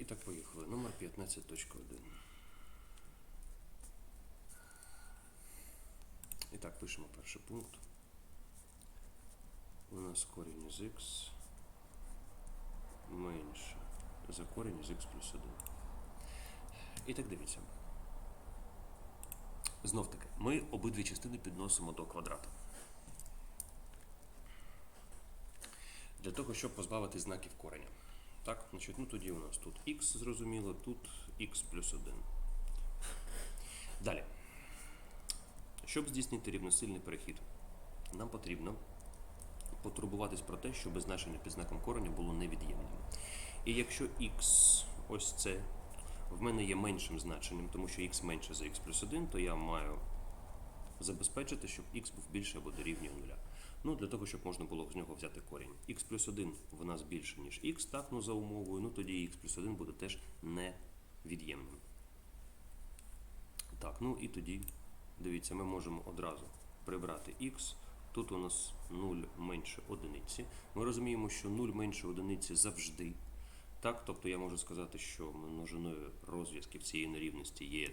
І так, поїхали. Номер 15.1. І так, пишемо перший пункт. У нас корінь із х менше за корінь із х плюс 1. І так дивіться. Знов таки, ми обидві частини підносимо до квадрата. Для того, щоб позбавити знаків кореня. Так, значить, ну тоді у нас тут х, зрозуміло, тут х плюс 1. Далі. Щоб здійснити рівносильний перехід, нам потрібно потурбуватись про те, щоб значення під знаком кореня було невід'ємним. І якщо х ось це в мене є меншим значенням, тому що х менше за х плюс 1, то я маю забезпечити, щоб х був більше або дорівнює нуля. Ну, для того, щоб можна було з нього взяти корінь. х плюс 1 в нас більше, ніж х, так, ну за умовою, ну тоді х плюс 1 буде теж невід'ємним. Так, ну і тоді, дивіться, ми можемо одразу прибрати х. Тут у нас 0 менше одиниці. Ми розуміємо, що 0 менше одиниці завжди. Так, тобто я можу сказати, що множиною розв'язків цієї нерівності є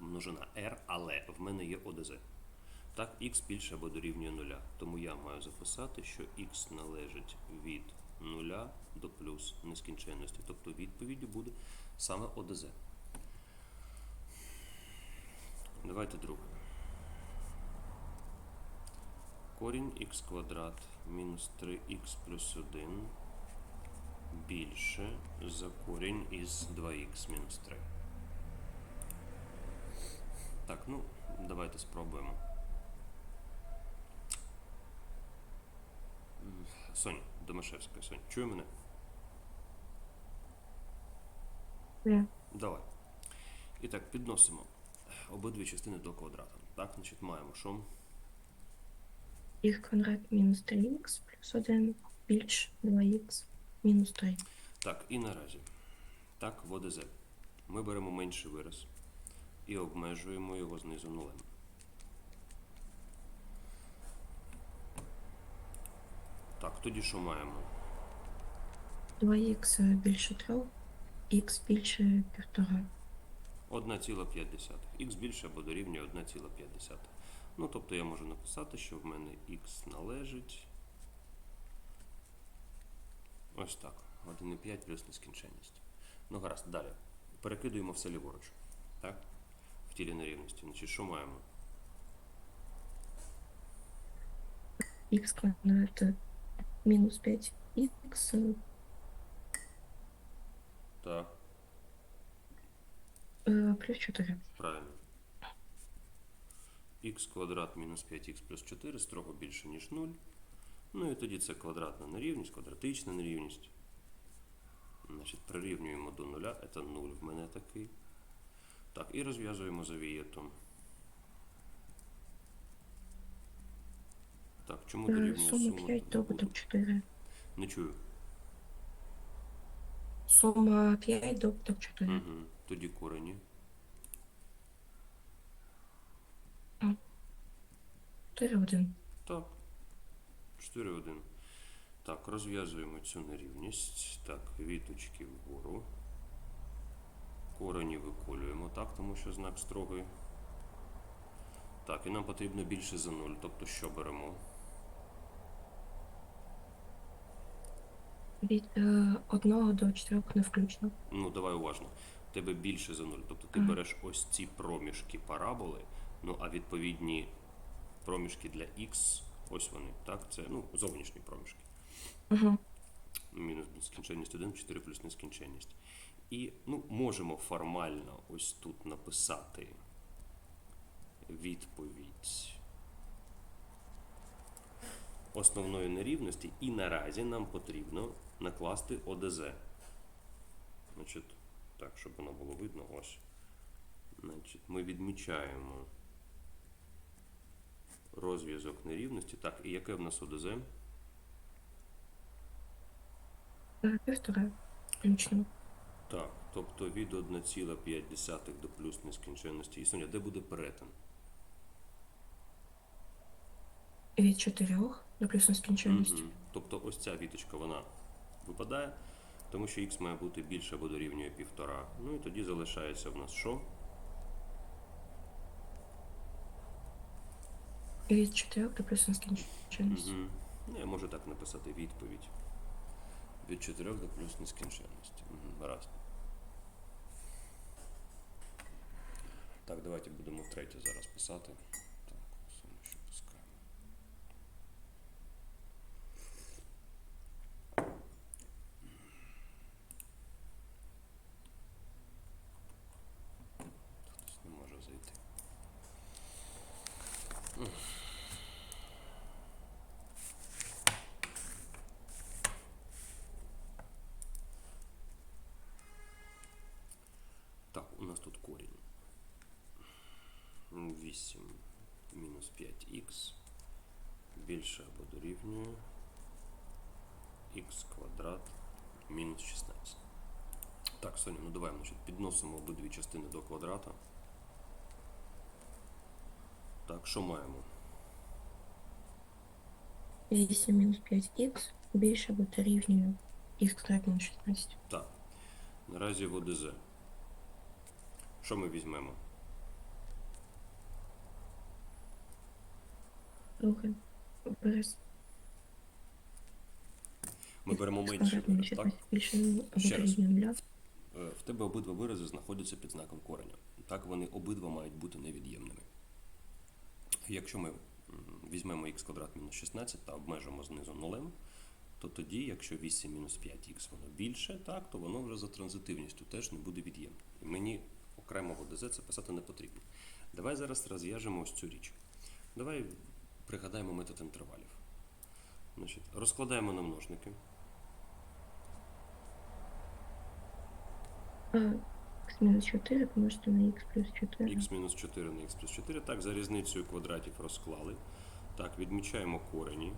множина r, але в мене є ОДЗ. Так, х більше або дорівнює нуля. Тому я маю записати, що х належить від нуля до плюс нескінченності. Тобто відповіддю буде саме ОДЗ. Давайте друге. Корінь х квадрат мінус 3х плюс 1 більше за корінь із 2х мінус 3. Так, ну, давайте спробуємо. М, Сонь, Домашевська, Сонь, чує мене? Ні. Давай. І так, підносимо обидві частини до квадрата. Так, значить, маємо що? Х квадрат мінус 3х плюс 1 більш 2х мінус 3. Так, і наразі. Так, в ОДЗ. Ми беремо менший вираз і обмежуємо його знизу нулем. Так, тоді що маємо? 2х більше 3, х більше 1,5. 1,5. Х більше або дорівнює 1,5. Ну, тобто я можу написати, що в мене х належить. Ось так. 1,5 плюс нескінченність. Ну, гаразд, далі. Перекидуємо все ліворуч. Так? В тілі нерівності. Значить, що маємо? х квадрат мінус 5х Так, е, плюс 4. правильно. х квадрат мінус 5х плюс 4 строго більше, ніж 0. Ну і тоді це квадратна нерівність, квадратична нерівність. Значить, прирівнюємо до нуля. Це 0 в мене такий. Так, і розв'язуємо за Так, чому Е, дорівнює Сума сума? 5 добуток 4. Не чую. Сума 5 добуток 4. Угу. Тоді корені. 4 1. Так. 4, 1. Так, розв'язуємо цю нерівність. Так, віточки вгору. Корені виколюємо, так, тому що знак строгий. Так, і нам потрібно більше за 0. Тобто що беремо? Від е, 1 до 4 не включно. Ну, давай уважно. Тебе більше за 0. Тобто ти Ага. береш ось ці проміжки параболи, ну а відповідні проміжки для х, ось вони, так? Це ну, зовнішні проміжки. Угу. мінус нескінченність 1, 4 плюс нескінченність. І ну, можемо формально ось тут написати відповідь основної нерівності, і наразі нам потрібно накласти ОДЗ. Значить, так, щоб воно було видно, ось. Значить, ми відмічаємо розв'язок нерівності. Так, і яке в нас ОДЗ? Півтора. Включно. Так, тобто від 1,5 до плюс нескінченності. І де буде перетин? Від 4 до плюс нескінченності. Тобто ось ця віточка, вона випадає, Тому що х має бути більше або дорівнює півтора. Ну і тоді залишається в нас що? Від 4 до плюс нескінченність. Угу. Ну, я можу так написати відповідь. Від 4 до плюс нескінченності. Угу. Гаразд. Так, давайте будемо втретє зараз писати. Так, саме що пускаємо. Хтось не може зайти. Так, у нас тут корінь. 8 мінус 5х більше або дорівнює х квадрат мінус 16. Так, Соня, ну давай значить, підносимо обидві частини до квадрата. Так, що маємо? 8 мінус 5х більше або дорівнює х квадрат мінус 16. Так. Наразі в ОДЗ. Що ми візьмемо? Вираз. Ми беремо менше вираз, так? Ще раз. Е, В тебе обидва вирази знаходяться під знаком кореня. Так, вони обидва мають бути невід'ємними. Якщо ми візьмемо х квадрат мінус 16 та обмежимо знизу нулем, то тоді, якщо 8 мінус 5х воно більше, так, то воно вже за транзитивністю теж не буде від'ємним. І мені окремо в ОДЗ це писати не потрібно. Давай зараз розв'яжемо ось цю річ. Давай пригадаємо метод інтервалів. Значить, розкладаємо на множники. Х мінус 4 помножити на х плюс 4. х мінус 4 на х плюс 4. Так, за різницею квадратів розклали. Так, відмічаємо корені.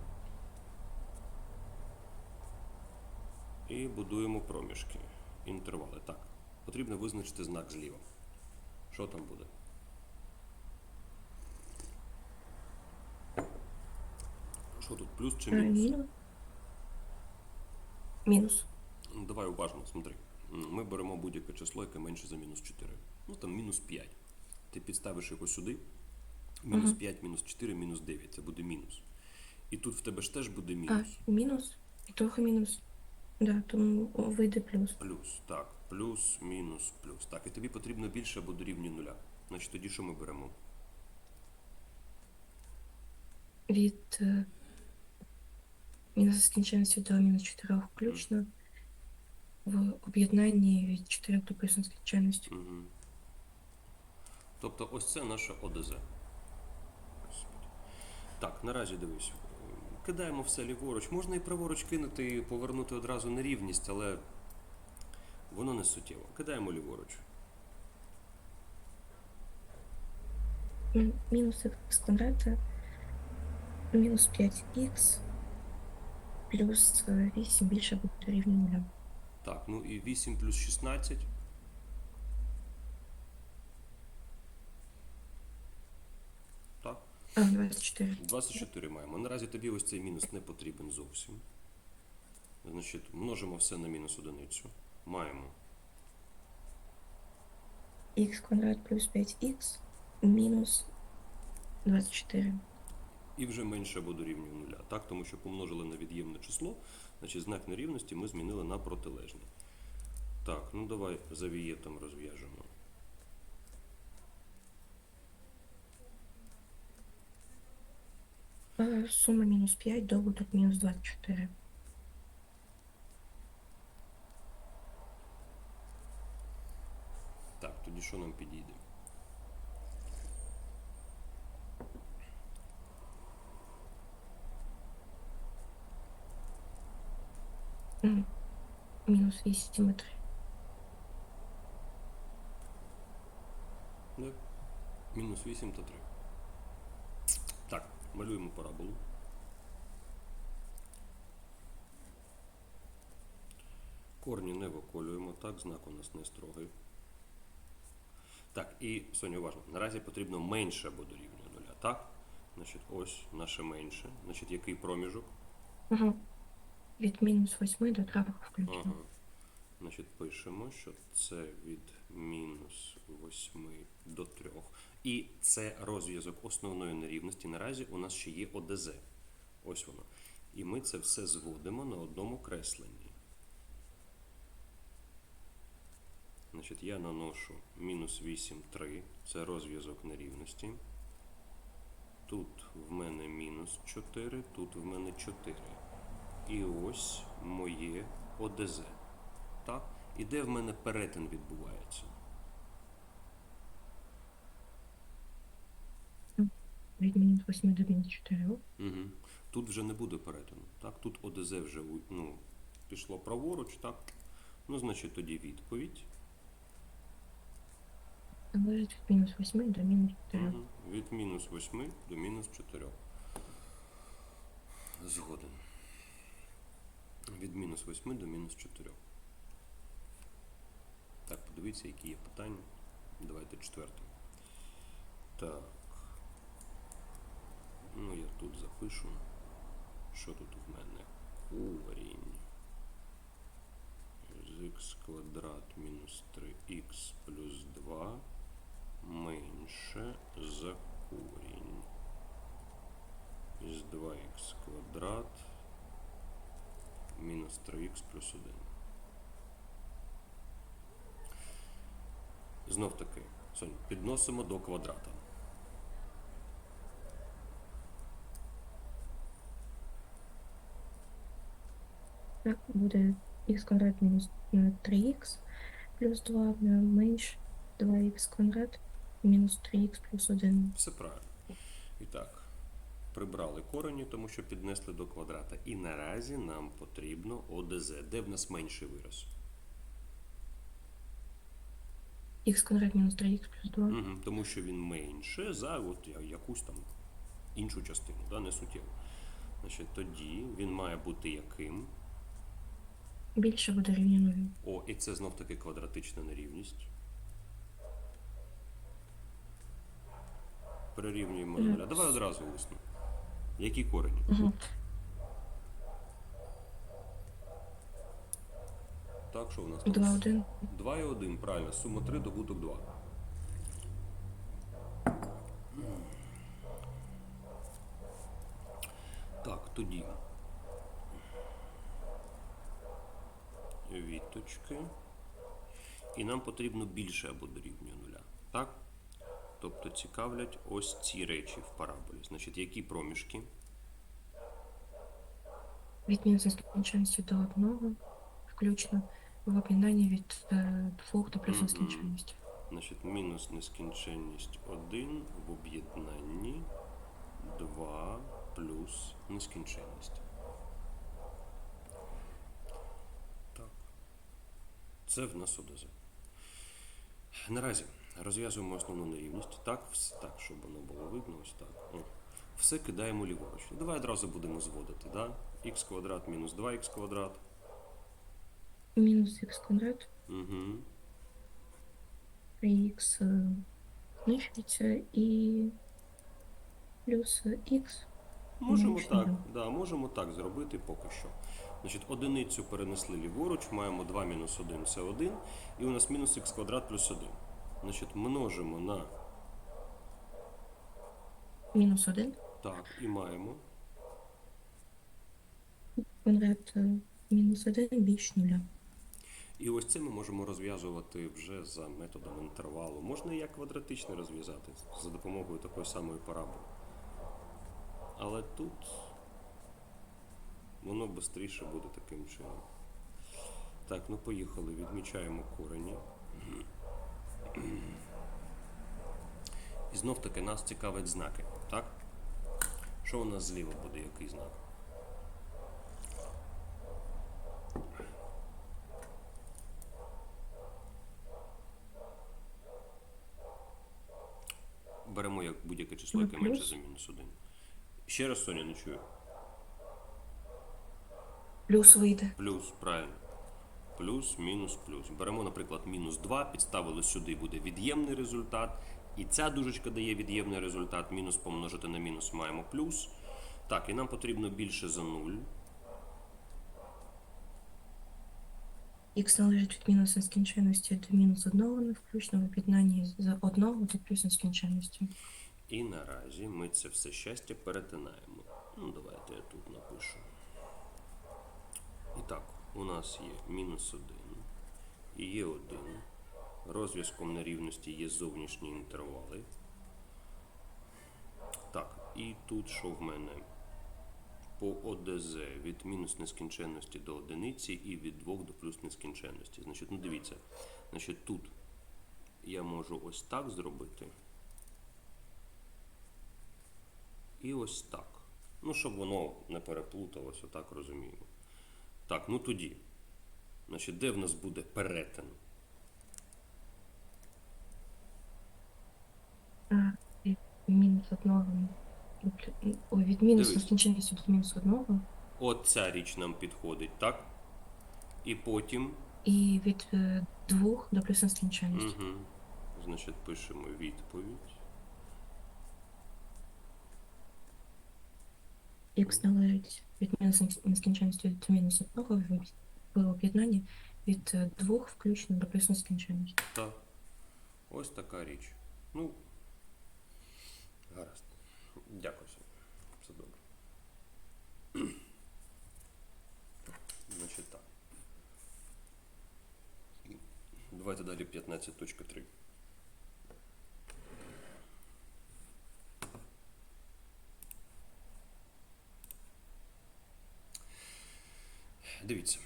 І будуємо проміжки. Інтервали. Так. Потрібно визначити знак зліва. Що там буде? Що тут, плюс чи мінус? мінус. Ну, Давай уважно, смотри. Ми беремо будь-яке число, яке менше за мінус 4. Ну там мінус 5. Ти підставиш його сюди. Мінус 5, мінус 4, мінус 9. Це буде мінус. І тут в тебе ж теж буде мінус. А, мінус. мінус. І трохи мінус. Да, тому вийде плюс. Плюс. Так, плюс, мінус, плюс. Так, і тобі потрібно більше або дорівнює нуля. Значить тоді що ми беремо? Від е, мінус скінченності до мінус 4 включно. В об'єднанні від 4 до плюс нескінченності. Угу. Тобто ось це наше ОДЗ. Так, наразі дивись. Кидаємо все ліворуч. Можна і праворуч кинути, і повернути одразу на рівність, але воно не суттєво. Кидаємо ліворуч. Мінус х квадрата. Мінус 5х. Плюс е, 8 більше або дорівнює нуля. Так, ну і 8 плюс 16. Так. 24. 24 маємо. Наразі тобі ось цей мінус не потрібен зовсім. Значить, множимо все на мінус одиницю. Маємо. х квадрат плюс 5х мінус 24. І вже менше або дорівнює нуля. Так, тому що помножили на від'ємне число, значить знак нерівності ми змінили на протилежний. Так, ну давай за вієтом розв'яжемо. Сума мінус 5, добуток мінус 24. Так, тоді що нам підійде? Мінус 8 і 3. Да. Мінус 8 та 3. Так, малюємо параболу. Корні не виколюємо, так, знак у нас не строгий. Так, і Соня, уважно. Наразі потрібно менше або дорівнює нуля, так? Значить, ось наше менше. Значить, який проміжок? Угу. Від мінус 8 до 3 включно. Ага. Значить, пишемо, що це від мінус 8 до 3. І це розв'язок основної нерівності. Наразі у нас ще є ОДЗ. Ось воно. І ми це все зводимо на одному кресленні. Значить, я наношу мінус 8, 3. Це розв'язок нерівності. Тут в мене мінус 4, тут в мене 4. І ось моє ОДЗ. Так? І де в мене перетин відбувається? Від мінус 8 до мінус 4. Угу. Тут вже не буде перетину. Так? Тут ОДЗ вже ну, пішло праворуч, так? Ну, значить, тоді відповідь. Залежить від мінус 8 до мінус 4. Мгм. Від мінус 8 до мінус 4. Згоден. Від мінус 8 до мінус 4. Так, подивіться, які є питання. Давайте четверте. Так. Ну, я тут запишу. Що тут в мене? Корінь. З х квадрат мінус 3х плюс 2 менше за корінь із 2х квадрат мінус 3х плюс 1. Знов таки, підносимо до квадрата. Так, буде х квадрат мінус е, 3х плюс 2 е, менш 2х квадрат мінус 3х плюс 1. Все правильно. І так, прибрали корені, тому що піднесли до квадрата. І наразі нам потрібно ОДЗ. Де в нас менший вираз? х квадрат мінус 3х плюс 2. Угу, тому що він менше за от якусь там іншу частину, да, не суттєво. Значить, тоді він має бути яким? Більше буде рівня нулю. О, і це знов таки квадратична нерівність. Прирівнюємо до нуля. Давай одразу усно. Які корені? Угу. Так, що у нас там? 2, 1. 2 і 1, правильно. Сума 3, добуток 2. Так, тоді. Відточки. І нам потрібно більше або дорівнює? Тобто цікавлять ось ці речі в параболі. Значить, які проміжки? Від мінус нескінченності до 1, включно в об'єднанні від 2 до плюс нескінченності. Значить, мінус нескінченність 1 в об'єднанні 2 плюс нескінченність. Так. Це в нас ОДЗ. Наразі розв'язуємо основну нерівність. Так, так, щоб воно було видно. Ось так. О. Все кидаємо ліворуч. Ну, Давай одразу будемо зводити. Да? х квадрат мінус 2х квадрат. Мінус х квадрат, Угу. 3х е, знищується і плюс х. Можемо так, да, можемо так зробити поки що. Значить, одиницю перенесли ліворуч, маємо 2 мінус 1 це 1, і у нас мінус х квадрат плюс 1. Значить, множимо на Мінус 1. так і маємо. Квадрат е, мінус 1 більш нуля. І ось це ми можемо розв'язувати вже за методом інтервалу. Можна і як квадратичне розв'язати за допомогою такої самої параболи. Але тут воно швидше буде таким чином. Так, ну поїхали, відмічаємо корені. І знов таки нас цікавить знаки, так? Що у нас зліва буде, який знак? Беремо як будь-яке число, яке менше за мінус 1. Ще раз Соня не чую. Плюс вийде. Плюс, правильно. Плюс, мінус, плюс. Беремо, наприклад, мінус 2, підставили сюди, буде від'ємний результат. І ця дужечка дає від'ємний результат. Мінус помножити на мінус маємо плюс. Так, і нам потрібно більше за 0. Х належить від мінус нескінченності до мінус одного не включно в об'єднанні з одного до плюс нескінченності. І наразі ми це все щастя перетинаємо. Ну, давайте я тут напишу. І так, у нас є мінус 1 і є 1. Розв'язком нерівності є зовнішні інтервали. Так, і тут що в мене? По ОДЗ від мінус нескінченності до одиниці і від 2 до плюс нескінченності. Значить, ну дивіться, значить тут я можу ось так зробити. І ось так. Ну, щоб воно не переплуталося, так розуміємо. Так, ну тоді. Значить, де в нас буде перетин? Від мінус одного ой, від мінус Дивись. до мінус одного От ця річ нам підходить, так? І потім. і від е, двох до плюс нескінченності. Угу. Значить, пишемо відповідь. Х належить від мінус нескінченності до мінус одного в- об'єднанні від е, двох включно до плюс нескінченності. Так. Ось така річ. Ну, гаразд. Дякую. Все добре. Значить так. Давайте далі 15.3. Дивіться.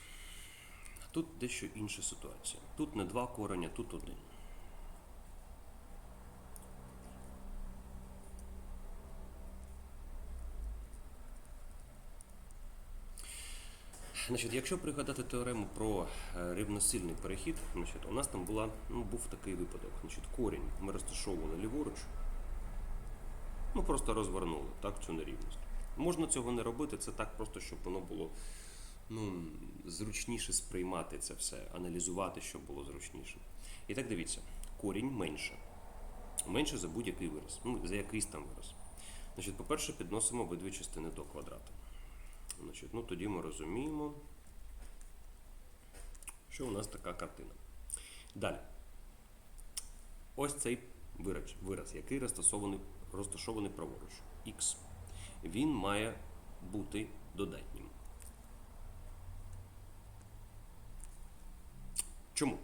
Тут дещо інша ситуація. Тут не два кореня, тут один. Значить, якщо пригадати теорему про е, рівносильний перехід, значить, у нас там була, ну, був такий випадок. Значить, корінь ми розташовували ліворуч, ну просто розвернули так, цю нерівність. Можна цього не робити, це так просто, щоб воно було ну, зручніше сприймати це все, аналізувати, щоб було зручніше. І так дивіться, корінь менше. Менше за будь-який вираз, ну, за якийсь там вираз. Значить, по-перше, підносимо обидві частини до квадрата. Значить, ну тоді ми розуміємо, що у нас така картина. Далі. Ось цей вираз, вираз який розташований, розташований праворуч. Х. Він має бути додатнім. Чому?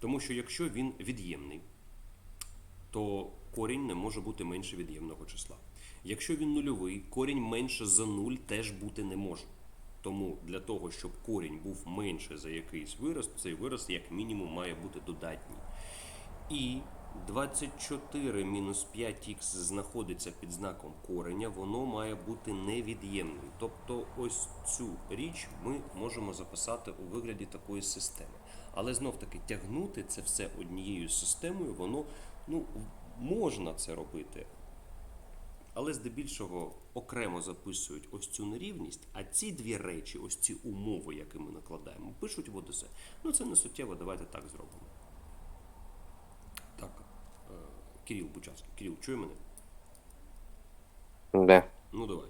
Тому що якщо він від'ємний, то корінь не може бути менше від'ємного числа. Якщо він нульовий, корінь менше за 0 теж бути не може. Тому для того, щоб корінь був менше за якийсь вираз, цей вираз як мінімум має бути додатній. І 24 мінус 5х знаходиться під знаком кореня, воно має бути невід'ємним. Тобто ось цю річ ми можемо записати у вигляді такої системи. Але знов таки тягнути це все однією системою, воно ну, можна це робити. Але здебільшого окремо записують ось цю нерівність, а ці дві речі, ось ці умови, які ми накладаємо, пишуть в ОДЗ. Ну це не суттєво, давайте так зробимо. Так, е, Кирил Бучанський. Кирил, чує мене? Да. Ну давай.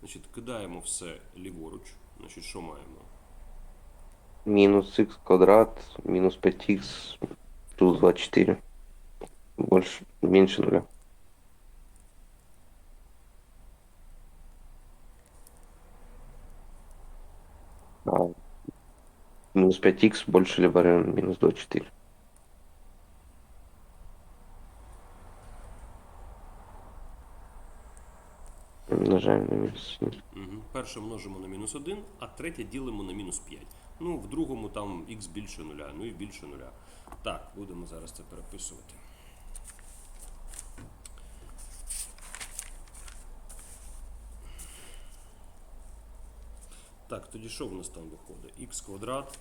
Значить, кидаємо все ліворуч. Значить, що маємо? Минус х квадрат, минус 5х, плюс 24. Больше, меньше нуля. А, минус 5х больше либо равно минус 24. Умножаем на минус 1. Угу. Перше множимо на мінус 1, а третє ділимо на мінус 5. Ну, в другому там х більше нуля, ну і більше нуля. Так, будемо зараз це переписувати. Так, тоді що в нас там виходить? х квадрат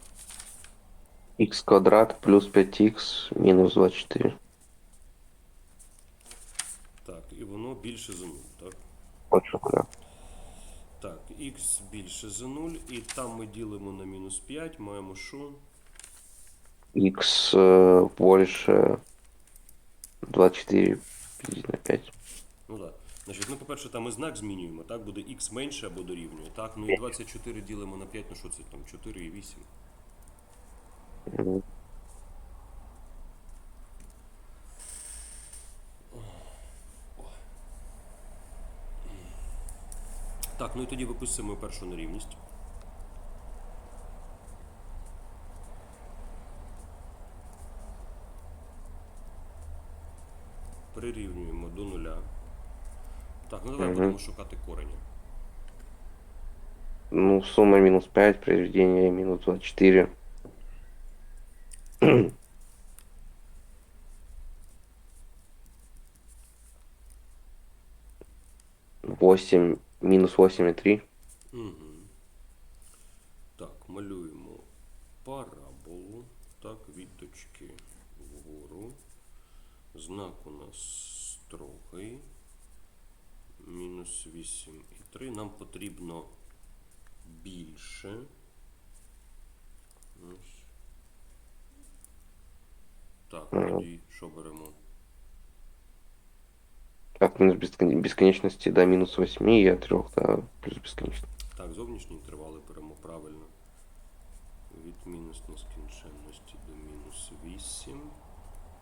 х квадрат плюс 5х минус 24. Так, і воно більше за 0, так? Больше нуля. Так, х більше за 0, і там ми ділимо на мінус 5, маємо що? Х больше 24 на 5. Ну так. Значить, ну, по-перше, там і знак змінюємо, так? Буде х менше або дорівнює. Так, ну і 24 ділимо на 5, ну що це там? 4 і 8. Так, ну і тоді виписуємо першу нерівність. Прирівнюємо до нуля. Так, ну давай Мгм. будемо шукати корені. Ну, сумма минус 5, произведение минус 24. Восемь, и три. Угу. Так, малюємо параболу. Так, від точки вгору. Знак у нас строгий. Мінус 8 і 3. Нам потрібно більше. Ось. Так, тоді що беремо? От минус бесконечности до минус 8 и от 3 до плюс бесконечности. Так, зовнішні інтервали беремо правильно. Від мінус нескінченності до мінус 8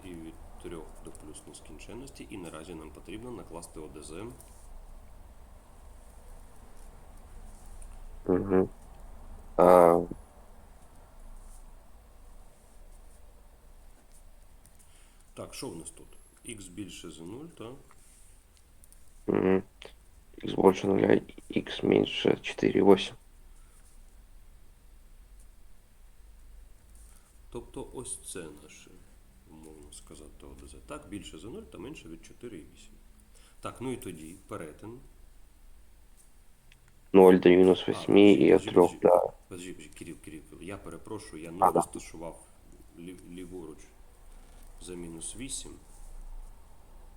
і від 3 до плюс нескінченності. І наразі нам потрібно накласти ОДЗ. Угу. А, Так, що в нас тут? Х більше за 0, так? X больше нуля, x меньше 4, 8. Тобто ось це наше, умовно сказати, ОДЗ. Так, більше за 0 та менше від 4,8. Так, ну і тоді перетин. 0 до минус 8 подожди, и от 3 подожди. до... Подожди, подожди, Кирил, Кирил, я перепрошую, я не розташував лів- ліворуч за мінус 8.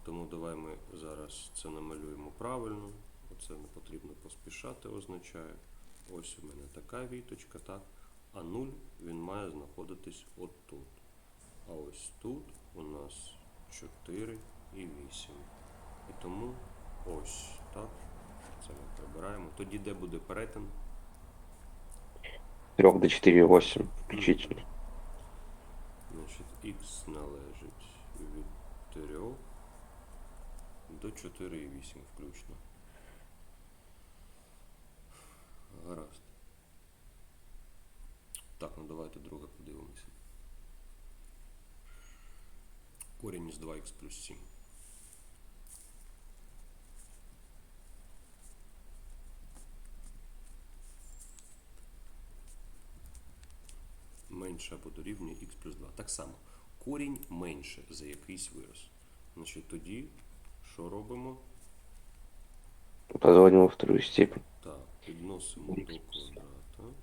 Тому давай ми зараз це намалюємо правильно. Оце не потрібно поспішати, означає. Ось у мене така віточка, так. А 0 він має знаходитись отут. А ось тут у нас 4 і 8. І тому ось так. Це ми прибираємо. Тоді де буде перетин? 3 до 4, 8 включительно. Значить, х належить від 3 до 4,8 включно. Гаразд. Так, ну давайте друге подивимося. Корінь із 2х плюс 7. менше або дорівнює х плюс 2. Так само, корінь менше за якийсь вираз. Значить, тоді що робимо? Позвоним во вторую степень. Так, підносимо до квадрата.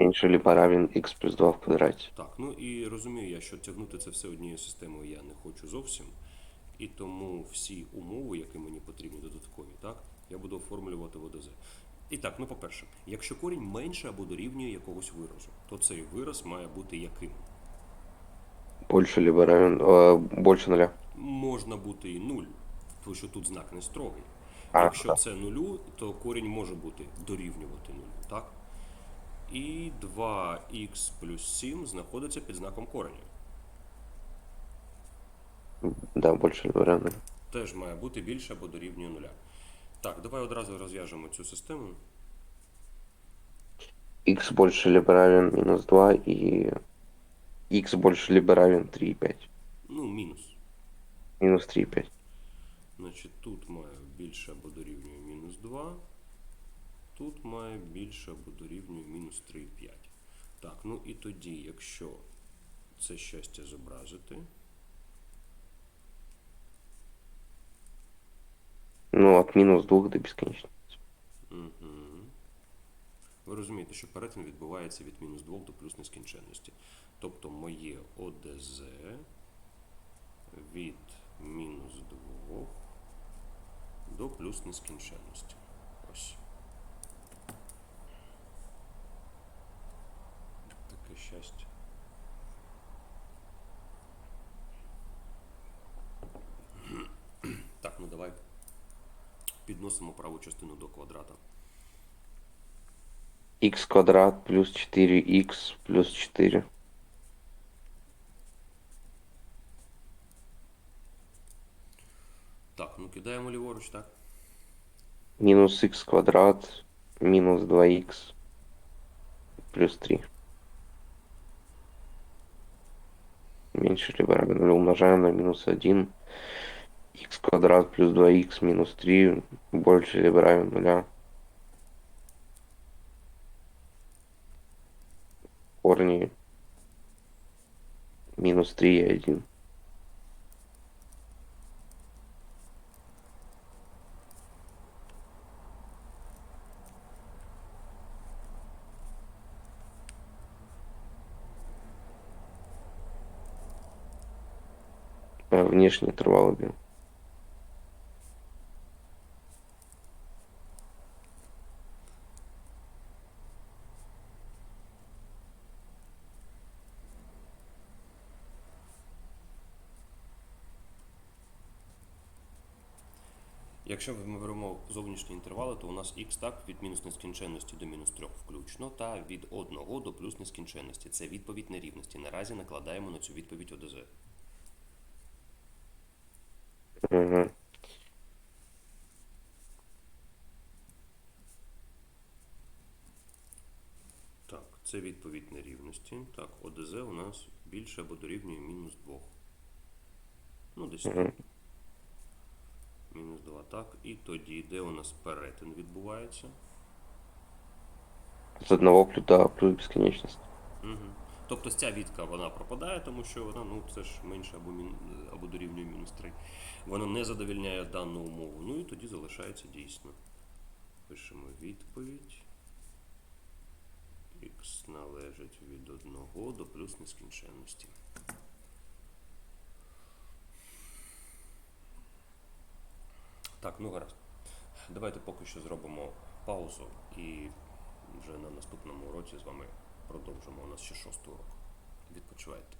Меньше либо равен x плюс 2 в квадрате. Так, ну і розумію я, що тягнути це все однією системою я не хочу зовсім. І тому всі умови, які мені потрібні додаткові, так, я буду оформлювати в ОДЗ. І так, ну по-перше, якщо корінь менше або дорівнює якогось виразу, то цей вираз має бути яким? Больше либо равен... э, больше нуля. Можна бути і 0, тому що тут знак не строгий. Якщо так. це нулю, то корінь може бути дорівнювати нулю, так? І 2х плюс 7 знаходиться під знаком кореня. Да, больше либо равен. Теж має бути більше або дорівнює нуля. Так, давай одразу розв'яжемо цю систему. x больше либо равен минус 2 и x больше либо равен 3,5. Ну, мінус. Минус 3,5. Значить, тут має більше або дорівнює мінус 2. Тут має більше або дорівнює мінус 3,5. Так, ну і тоді, якщо це щастя зобразити, Ну, от минус 2 до бесконечности. Угу. Ви розумієте, що перетин відбувається від мінус 2 до плюс нескінченності. Тобто моє ОДЗ від мінус 2 до плюс нескінченності. Ось. Таке щастя. Так, ну давай підносимо праву частину до квадрата. x квадрат плюс 4x плюс 4. Кидаємо ліворуч, так? Минус х квадрат минус 2х плюс 3. Меньше либо равно нулю умножаем на минус 1. х квадрат плюс 2х минус 3 больше либо равен нуля. Корни минус 3 и 1. А, Внешний интервал. Якщо ми беремо зовнішні інтервали, то у нас х так від мінус нескінченності до мінус 3 включно, та від 1 до плюс нескінченності. Це відповідь нерівності. Наразі накладаємо на цю відповідь ОДЗ. Угу. Так, це відповідь нерівності. Так, ОДЗ у нас більше або дорівнює мінус 2. Ну, десь Мгм. Мінус 2, так. І тоді, де у нас перетин відбувається? С одного плюта плюс бесконечность. Угу. Тобто ця відка вона пропадає, тому що вона ну, це ж менше або, мін... або дорівнює мінус 3. Вона не задовільняє дану умову. Ну і тоді залишається дійсно. Пишемо відповідь. Х належить від 1 до плюс нескінченності. Так, ну гаразд. Давайте поки що зробимо паузу і вже на наступному уроці з вами продовжимо. У нас ще шостий урок. Відпочивайте.